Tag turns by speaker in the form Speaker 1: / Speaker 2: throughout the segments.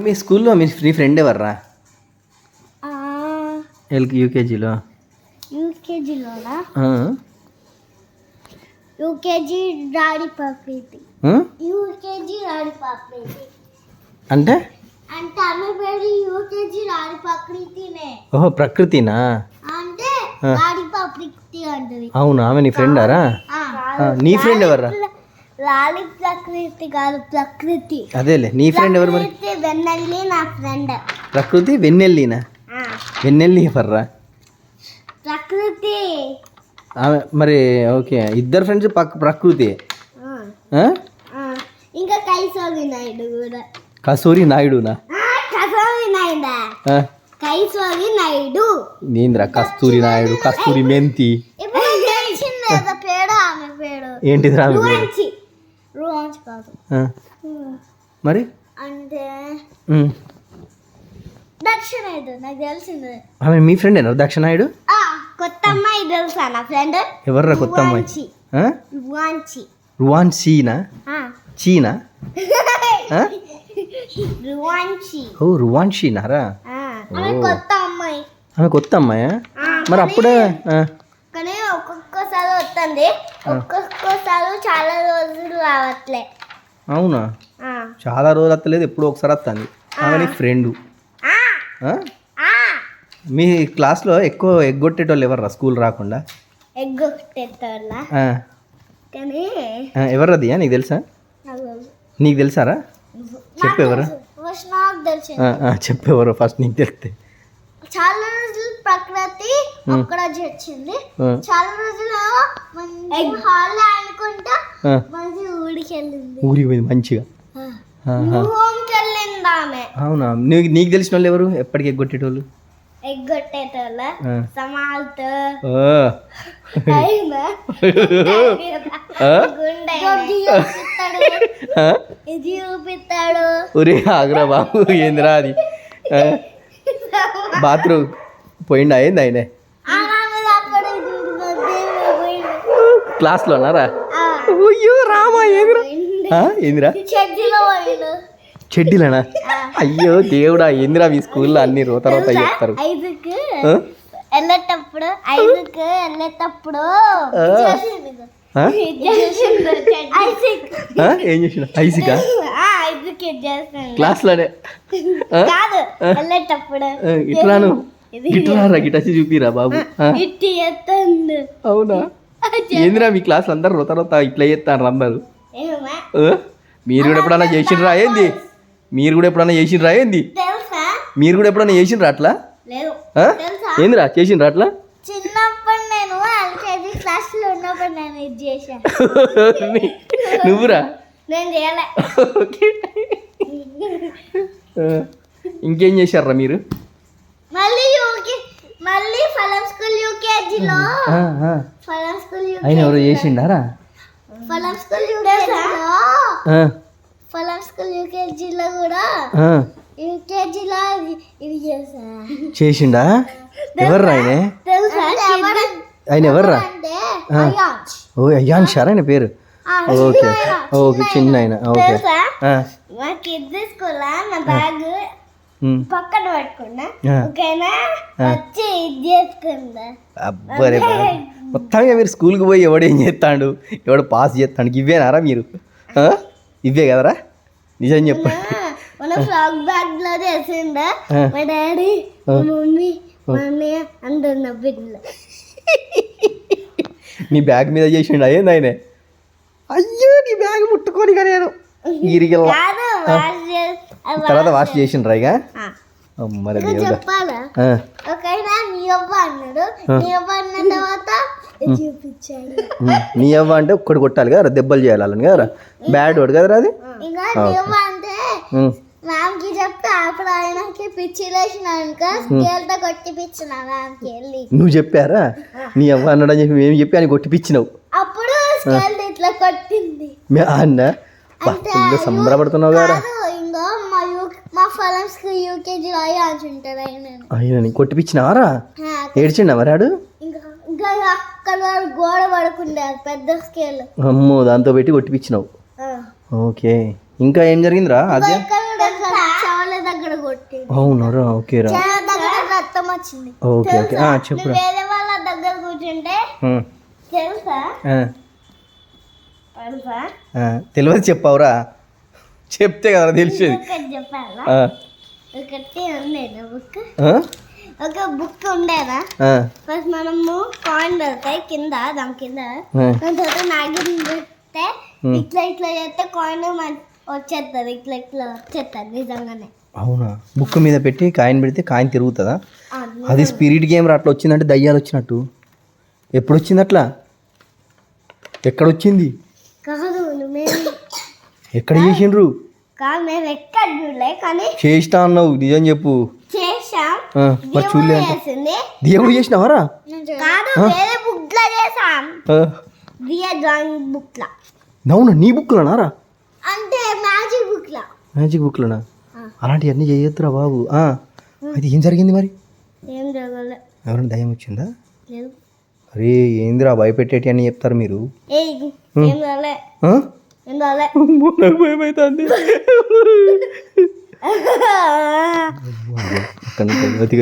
Speaker 1: మీ స్కూల్లో మీ మీ ఫ్రెండ్ ఎవర్రా? ఎల్కి యూకేజీలో.
Speaker 2: యూకేజీలోనా? యూకేజీ ప్రకృతి
Speaker 1: ఆ?
Speaker 2: యూకేజీ
Speaker 1: అంటే?
Speaker 2: అంటే ఆమె పేరు యూకేజీ ప్రకృతినే.
Speaker 1: ఓహో ప్రకృతినా?
Speaker 2: అంటే ప్రకృతి అంటది.
Speaker 1: అవునా? ఆమె నీ ఫ్రెండారా?
Speaker 2: ఆ.
Speaker 1: ఆ, నీ ఫ్రెండ్ ఎవర్రా?
Speaker 2: లాలి ప్రకృతి కాదు ప్రకృతి.
Speaker 1: అదేలే నీ ఫ్రెండ్ ఎవరు మరి?
Speaker 2: ప్రకృతి వెన్నెల్లి నా ఫ్రెండ్
Speaker 1: ప్రకృతి వెన్నెల్లినా? వెన్నెల్లి ఎవర్రా?
Speaker 2: ప్రకృతి.
Speaker 1: ఆమె మరి ఓకే ఇద్దరు ఫ్రెండ్స్ పక్ ప్రకృతి.
Speaker 2: ఇంకా కైసోగి నాయుడు కూడా.
Speaker 1: కసూరి నాయుడునా?
Speaker 2: ఆ, కసోగి నాయుడా.
Speaker 1: ఆ?
Speaker 2: కైసోగి నాయుడు.
Speaker 1: నీంద్రా కస్తూరి నాయుడు కస్తూరి మెంతి?
Speaker 2: ఇప్పుడు తెలిసింది కాదు.
Speaker 1: మరి?
Speaker 2: అంటే
Speaker 1: ఉమ్.
Speaker 2: దక్షిణ ఏదో నాకు తెలిసింది.
Speaker 1: ఆమె మీ ఫ్రెండేనా దక్షిణాయుడు?
Speaker 2: ఆ, కొత్త అమ్మాయి తెలుసా నా ఫ్రెండ్
Speaker 1: ఎవర్రా కొత్త అమ్మాయి
Speaker 2: రువాంచి.
Speaker 1: ఆ?
Speaker 2: రువాంచి.
Speaker 1: రువాన్ సీనా
Speaker 2: ఆ.
Speaker 1: చీనా? ఆ?
Speaker 2: రువాంచి.
Speaker 1: ఓ రువాన్ షీనారా
Speaker 2: ఆ, ఆమె కొత్త అమ్మాయి
Speaker 1: ఆమె కొత్త అమ్మాయా మరి అప్పుడే
Speaker 2: కానీ ఒక్కొక్కసారి వస్తుంది. ఒక్కొక్కసారి చాలా రోజులు రావట్లే
Speaker 1: అవునా. చాలా రోజులు వస్తలేదు ఎప్పుడో ఒకసారి వస్తుంది ఆమె నీ ఫ్రెండు. మీ క్లాస్లో ఎక్కువ ఎగ్గొట్టేటోళ్ళు ఎవర్రా? స్కూల్ రాకుండా?
Speaker 2: ఎగ్గొట్టేటోళ్ళ? కానీ
Speaker 1: నీకు తెలుసా?
Speaker 2: నాకు తెలుసు.
Speaker 1: నీకు తెలుసారా? చెప్పు ఎవరు?
Speaker 2: ఫస్ట్ నాకు తెలిసి
Speaker 1: ఆ, ఆ, చెప్పు ఎవరు? ఫస్ట్ నీకు తెలిస్తే.
Speaker 2: చాలా రోజులు ప్రకృతి అక్కడ వచ్చింది. చాలా రోజులు హాల్ అనుకుంటా మంచి ఊడికి వెళ్ళింది
Speaker 1: ఊరికి పోయింది మంచిగా. ఆహా.
Speaker 2: హోమ్కి వెళ్ళింది ఆమె.
Speaker 1: అవునా? నీకు నీకు తెలిసిన వాళ్ళు ఎవరు? ఎప్పటికి ఎగ్గొట్టేటోళ్ళు
Speaker 2: ఎగ్గొట్టేటోళ్ళ. సమాల్తో. ఇది చూపిస్తాడు.
Speaker 1: ఒరే ఆగురా బాబు ఏందిరా అది? బాత్రూమ్ పోయిండా? ఏంది ఆయన? క్లాస్లోనారా అయ్యో రామా ఏందిరా? ఆ? ఏందిరా? చెడ్డీలనా? అయ్యో దేవుడా ఏందిరా మీ స్కూల్లో అన్ని రోత రోత చెప్తారు?
Speaker 2: వెళ్ళేటప్పుడు ఐదుకు వెళ్ళేటప్పుడు?
Speaker 1: ఏం చేసిన ఐసికా. క్లాస్లోనే?
Speaker 2: కాదు వెళ్ళేటప్పుడు.
Speaker 1: ఇట్లాను. ఇట్లా చూపిరా బాబు. అవునా? ఏందిరా మీ క్లాస్ అందరు రొత రొత ఇట్లా చేస్తారు అందరు? మీరు కూడా ఎప్పుడన్నా చేసిండ్రా ఏంది? మీరు కూడా ఎప్పుడన్నా చేసిండ్రా ఏంది? మీరు కూడా ఎప్పుడన్నా చేసిండ్రా అట్లా? ఏందిరా చేసిండ్రా అట్లా?
Speaker 2: చిన్నప్పుడు నేను ఎల్కేజీ క్లాస్లో ఉన్నప్పుడు నేను ఇది చేశా.
Speaker 1: నీ- నువ్వురా?
Speaker 2: నేను చేయలే.
Speaker 1: ఇంకేం చేశారా మీరు
Speaker 2: మళ్ళీ యూకే మళ్ళీ ఫలం స్కూల్ యూకేజీలో
Speaker 1: ఆ, ఆ.
Speaker 2: ఫలం స్కూల్
Speaker 1: ఆయన ఎవరో చేసిండారా
Speaker 2: ఫలం స్కూల్ ఫలం స్కూల్ యూకేజీలో కూడా. యూకేజీలో ఇది- ఇది చేసా
Speaker 1: చేసిండా ఎవర్రా ఆయన ఆయన ఎవర్రా. ఓ అయ్యాన్ షార్ ఆయన పేరు
Speaker 2: ఆ,
Speaker 1: ఓకే ఓకే చిన్న ఆయన ఓకే
Speaker 2: మా కిడ్స్ స్కూల్ నా బ్యాగ్. పక్కన పెట్టుకున్నా.
Speaker 1: ఆ.
Speaker 2: ఓకేనా?
Speaker 1: ఆ.
Speaker 2: వచ్చి ఇది చేసుకుందా?
Speaker 1: అబ్బరే బాబు. మొత్తంగా మీరు స్కూల్కి పోయి ఎవడు ఏం చేస్తాడు? ఎవడు పాస్ చేస్తాడు ఇవేనారా మీరు? ఆ? ఇవే కదరా? నిజం చెప్పండి
Speaker 2: మన ఫ్రాక్ బ్యాగ్లో చేసిందా?
Speaker 1: ఆ.
Speaker 2: మా డాడీ మా మమ్మీ మా అన్నయ్య అందరు నా
Speaker 1: బ్యాగ్ మీద చేసిండు? ఏంది ఆయన? అయ్యో నీ బ్యాగ్ ముట్టుకొని నేను.
Speaker 2: అవి
Speaker 1: తర్వాత వాష్ ఇక.
Speaker 2: ఆ.
Speaker 1: మరి
Speaker 2: చెప్పాలా? ఒకైనా నీ అవ్వ అన్నాడు. నీ అవ్వ అన్న తర్వాత ఇది చూపించాడు
Speaker 1: ఉమ్. నీ అవ్వ అంటే ఒక్కటి కొట్టాలి కదరా దెబ్బలు చేయాలి వాళ్ళని కదరా బ్యాడ్ వాడు కదరా అది?
Speaker 2: అంటే చెప్తే అప్పుడు ఆయనకి పిచ్చి లేచినాక కొట్టిపించిన వెళ్ళి.
Speaker 1: నువ్వు చెప్పారా? నీ అవ్వ అన్నాడని చెప్పి మేము చెప్పి అని కొట్టిపిచ్చినావు.
Speaker 2: అప్పుడు స్కేల్ ఇట్లా కొట్టింది.
Speaker 1: మే అన్న సంబరపడుతున్నావు కదా
Speaker 2: కాదు ఫలమ్స్కి యూకేజీ అయ్యి అంటుంటారు ఆయన
Speaker 1: ఆయన ఏడ్చిండా ఆడు
Speaker 2: ఇంకా అక్కడ గోడ పడుకుండే పెద్ద స్కేల్
Speaker 1: అమ్మో దాంతో పెట్టి కొట్టిపిచ్చినావు. ఓకే. ఇంకా ఏం జరిగిందిరా అదే
Speaker 2: దగ్గర కొట్టి
Speaker 1: అవునరా? ఓకే రా.
Speaker 2: దగ్గర రక్తం వచ్చింది.
Speaker 1: Okay okay. ఆ, చెప్పురా
Speaker 2: వేరే వాళ్ళ దగ్గర కూర్చుంటే తెలుసా? తెలుసా?
Speaker 1: తెలియదు చెప్పావురా. చెప్తే కదా తెలిసేది.
Speaker 2: ఒక బుక్ ఉండేదా? ఫస్ట్ మనము కాయిన్ పెడతాయి కింద దాని కింద. దాని తర్వాత నాగిన్ పెడితే. ఇట్లా ఇట్లా చేస్తే కాయిన్ వచ్చేస్తుంది ఇట్లా ఇట్లా వచ్చేస్తుంది నిజంగానే.
Speaker 1: అవునా? బుక్ మీద పెట్టి కాయిన్ పెడితే కాయిన్ తిరుగుతుందా? అది స్పిరిట్ గేమ్ అట్లా వచ్చిందంటే దయ్యాలు వచ్చినట్టు. ఎప్పుడు వచ్చింది అట్లా? ఎక్కడ వచ్చింది
Speaker 2: కాదు మేము
Speaker 1: ఎక్కడ చేసిండ్రు?
Speaker 2: కాదు మేము ఎక్కడ చూడలే కానీ
Speaker 1: చేసినా అన్నావు నిజం చెప్పు.
Speaker 2: చేసాం
Speaker 1: మరి చూడలే దేవుడు చేసినావారా
Speaker 2: కాదు వేరే బుక్లో చేసాం
Speaker 1: ఆ,
Speaker 2: రియల్ డ్రాయింగ్ బుక్ లా
Speaker 1: అవునా నీ బుక్లోనారా
Speaker 2: అంటే మ్యాజిక్ బుక్ లా
Speaker 1: మ్యాజిక్
Speaker 2: ఆ.
Speaker 1: అలాంటివన్నీ చేయొద్దురా బాబు. అది ఏం జరిగింది మరి?
Speaker 2: ఏం జరగలే.
Speaker 1: ఎవరైనా దయ్యం వచ్చిందా?
Speaker 2: లేదు.
Speaker 1: అరే ఏందిరా భయపెట్టేటి అని చెప్తారు మీరు?
Speaker 2: ఏ
Speaker 1: నాకు భయం అవుతుంది అది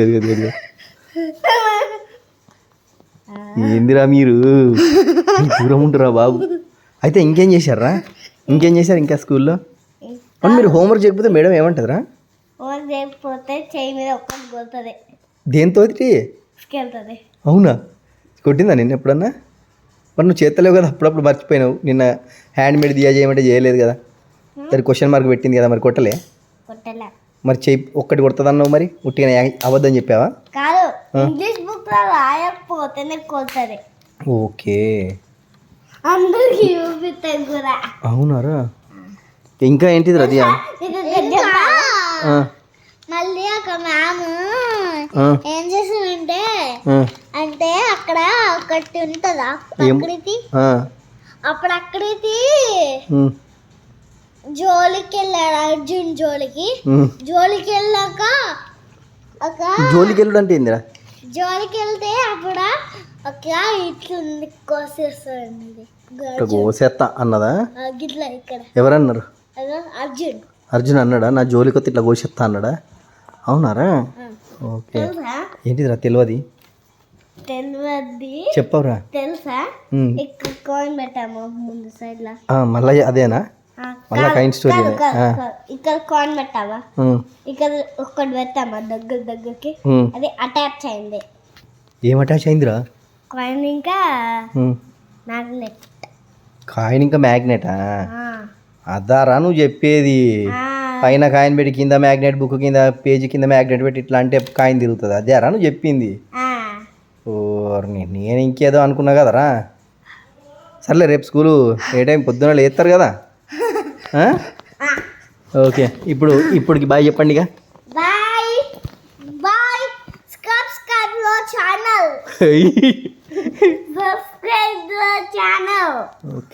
Speaker 1: ఏందిరా మీరు ఈ దూరం ఉంటారా బాబు అయితే ఇంకేం చేశారా ఇంకేం చేశారు ఇంకా స్కూల్లో అవును మీరు హోంవర్క్ చేయకపోతే మేడం ఏమంటుందిరా
Speaker 2: ఓన్ చేయకపోతే చేయి మీద ఒక్కటి కొడుతుంది
Speaker 1: దేంతో అవునా కొట్టిందా నిన్న ఎప్పుడన్నా మరి నువ్వు చేస్తలేవు కదా అప్పుడప్పుడు మర్చిపోయినావు. నిన్న హ్యాండ్ మేడ్ దియా చేయమంటే చేయలేదు కదా. సరే క్వశ్చన్ మార్క్ పెట్టింది కదా మరి కొట్టలే?
Speaker 2: కొట్టలే.
Speaker 1: మరి చెయ్యి ఒక్కటి కొడుతుందన్నావు మరి? ఉట్టిగా అబద్ధం చెప్పావా?
Speaker 2: కాదు ఇంగ్లీష్ బుక్ రాయకపోతేనే కొడుతుంది.
Speaker 1: ఓకే.
Speaker 2: అందరికి కూడా.
Speaker 1: అవునారా? ఇంకా ఏంటిది రదియా
Speaker 2: మళ్ళీ ఒక మ్యామ్ ఏం చేసిందంటే అంటే అక్కడ ఒకటి ఉంటుందా? ప్రకృతి? అప్పుడు అక్కడికి జోలికి వెళ్ళాడు అర్జున్ జోలికి. జోలికి వెళ్ళాక ఒక
Speaker 1: జోలికి వెళ్ళడు అంటే ఏందిరా
Speaker 2: జోలికి వెళ్తే అప్పుడు ఒక ఇట్లుంది కోసేస్తుంది
Speaker 1: కోసేత్తా అన్నదా?
Speaker 2: గిట్ల ఇక్కడ.
Speaker 1: ఎవరన్నారు?
Speaker 2: అర్జున్.
Speaker 1: అర్జున్ అన్నాడా? నా జోలికి వస్తే ఇట్లా కోసేస్తా అన్నాడా? అవునారా. ఓకే. ఏంటిదిరా తెలియదు చెప్పవురా.
Speaker 2: తెలుసా. ఇక్కడ కాయిన్ పెట్టాము ముందు సైడ్ లా.
Speaker 1: మళ్ళా అదేనా? మళ్ళా
Speaker 2: కాదు,
Speaker 1: kind story
Speaker 2: కాదు,
Speaker 1: నే.
Speaker 2: కాదు,
Speaker 1: ఆ.
Speaker 2: కాదు. ఇక్కడ కాయిన్ పెట్టావా? ఇక్కడ ఒక్కటి పెట్టామా దగ్గర దగ్గరికి. అది అటాచ్ అయింది.
Speaker 1: ఏం అటాచ్ అయిందిరా?
Speaker 2: కాయిన్ ఇంకా. మ్యాగ్నెట్
Speaker 1: కాయిన్ ఇంకా మ్యాగ్నెటా అదారా నువ్వు చెప్పేది. పైన కాయిన్ పెట్టి కింద మ్యాగ్నెట్ బుక్ కింద పేజీ కింద మ్యాగ్నెట్ పెట్టి ఇట్లా అంటే కాయిన్ తిరుగుతుంది. అదేరా నువ్వు చెప్పింది? ఓర్ని నేను ఇంకేదో అనుకున్నా కదరా? సర్లే రేపు స్కూలు ఏ టైం పొద్దున లేస్తారు కదా? ఓకే ఇప్పుడు ఇప్పటికి బాయ్ చెప్పండి ఇక
Speaker 2: బాయ్ బాయ్ సబ్స్క్రైబ్లో ఛానల్. సబ్స్క్రైబ్లో ఛానల్.
Speaker 1: ఓకే.